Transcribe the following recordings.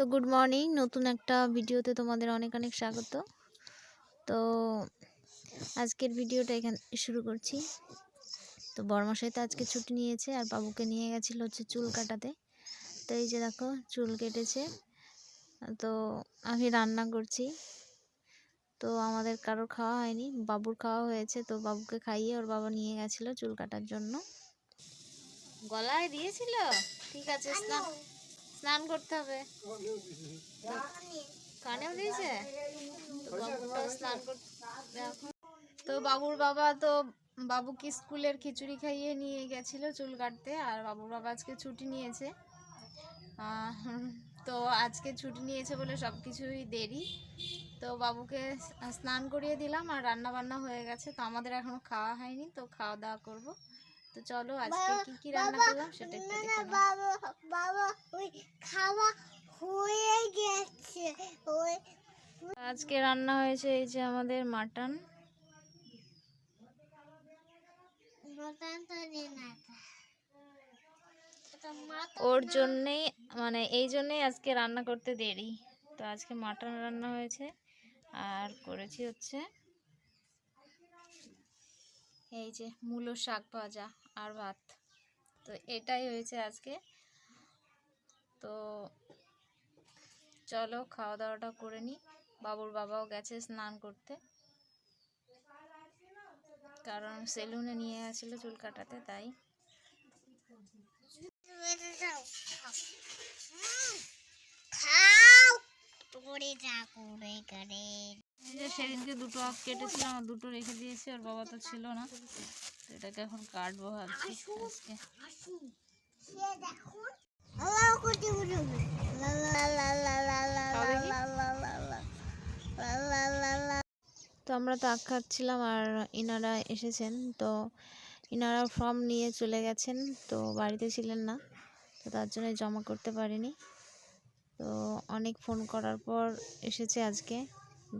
তো good morning নতুন একটা ভিডিওতে তোমাদের অনেক অনেক স্বাগত। তো আজকের ভিডিওটা এখান শুরু করছি। তো বর্মশাই তো আজকে ছুটি নিয়েছে আর বাবুকে নিয়ে গেছিল হচ্ছে চুল কাটাতে। তো এই যে দেখো, চুল কেটেছে। তো আমি রান্না করছি। তো আমাদের কারোর খাওয়া হয়নি, বাবুর খাওয়া হয়েছে। তো বাবুকে খাইয়ে ওর বাবা নিয়ে গেছিল চুল কাটার জন্য। গলায় দিয়েছিল? ঠিক আছে স্নান স্নান করতে হবে। কানেও দিয়েছে? স্নান তো বাবুর বাবা তো বাবুকে স্কুলের খিচুড়ি খাইয়ে নিয়ে গেছিল চুল কাটতে, আর বাবুর বাবা আজকে ছুটি নিয়েছে। তো আজকে ছুটি নিয়েছে বলে সব কিছুই দেরি। তো বাবুকে স্নান করিয়ে দিলাম, আর রান্না বান্না হয়ে গেছে। তো আমাদের এখনও খাওয়া হয়নি, তো খাওয়া দাওয়া করব। তো চলো আজকে কি কি রান্না করলাম সেটা একটু দেখে। বাবা বাবা ওই খাওয়া হয়ে গেছে ওই আজকে রান্না হয়েছে এই যে আমাদের মাটন। ওর জন্যেই মানে এই জন্যেই আজকে রান্না করতে দেরি। তো আজকে মাটন রান্না হয়েছে আর করেছি হচ্ছে এই যে মূলো শাক ভাজা। আর ভাত। তো এটাই হয়েছে আজকে। তো চলো খাওয়া দাওয়াটা করে নিই। বাবুর বাবাও গেছে স্নান করতে। কারণ সেলুনে নিয়ে গেছিল চুল কাটাতে তাই। সেদিনকে দুটো আখ কেটেছিলাম দুটো রেখে দিয়েছি ওর বাবা তো ছিল না। এটাকে এখন কাটবো ভাবছি আজকে। তো আমরা তো আখ খাচ্ছিলাম আর ইনারা এসেছেন তো ইনারা ফর্ম নিয়ে চলে গেছেন তো বাড়িতে ছিলেন না তো তার জন্য জমা করতে পারিনি তো অনেক ফোন করার পর এসেছে আজকে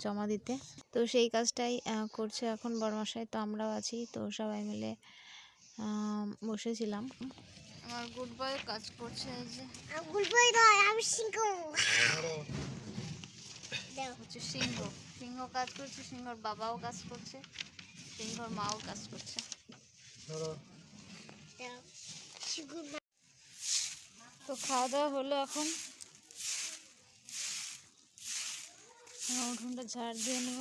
জমা দিতে। তো সেই কাজটাই করছে এখন বড়মশাই তো আমরাও আছি। তো সবাই মিলে বসেছিলাম। আমার গুড বয় কাজ করছে এই যে। গুড বই নয় আমি সিংহ। হচ্ছে সিংহ। সিংহ কাজ করছে সিংহর বাবাও কাজ করছে সিংহর মাও কাজ করছে। তো খাওয়া দাওয়া হলো এখন এখন উঠোনটা ঝাড় দিয়ে নেব।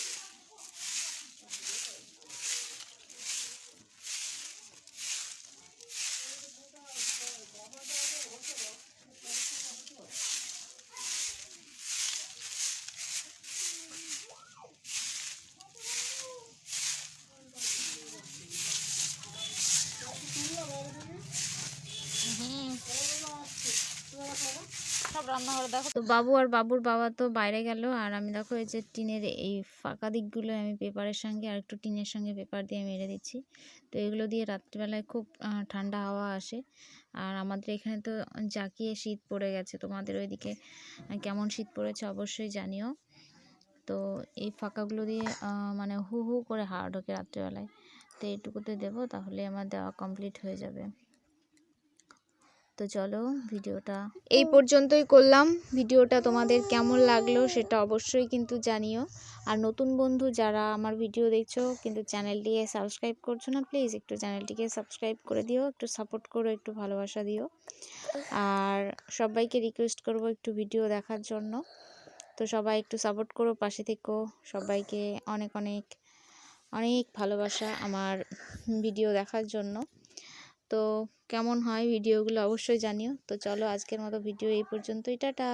সব দেখো তো বাবু আর বাবুর বাবা তো বাইরে গেল, আর আমি দেখো এই যে টিনের এই ফাঁকা দিকগুলো আমি পেপারের সঙ্গে আর একটু টিনের সঙ্গে পেপার দিয়ে মেরে দিচ্ছি। তো এগুলো দিয়ে রাত্রিবেলায় খুব ঠান্ডা হাওয়া আসে। আর আমাদের এখানে তো জাঁকিয়ে শীত পড়ে গেছে, তোমাদের ওইদিকে কেমন শীত পড়েছে অবশ্যই জানিও। তো এই ফাঁকাগুলো দিয়ে মানে হু হু করে হাওয়া ঢোকে রাত্রিবেলায়। তো এইটুকুতে দেবো, তাহলে আমার দেওয়া কমপ্লিট হয়ে যাবে। তো চলো ভিডিওটা এই পর্যন্তই করলাম। ভিডিওটা তোমাদের কেমন লাগল সেটা অবশ্যই কিন্তু জানিও। আর নতুন বন্ধু যারা আমার ভিডিও দেখছ কিন্তু চ্যানেলটিকে সাবস্ক্রাইব করছ না প্লিজ একটু চ্যানেলটিকে সাবস্ক্রাইব করে দিও একটু সাপোর্ট করো একটু ভালোবাসা দিও। আর সবাইকে রিকোয়েস্ট করব একটু ভিডিও দেখার জন্য। তো সবাই একটু সাপোর্ট করো পাশে থেকো। সবাইকে অনেক অনেক অনেক ভালোবাসা আমার ভিডিও দেখার জন্য। তো কেমন হয় ভিডিওগুলো অবশ্যই জানিও। তো চলো আজকের মতো ভিডিও এই পর্যন্তই। টাটা।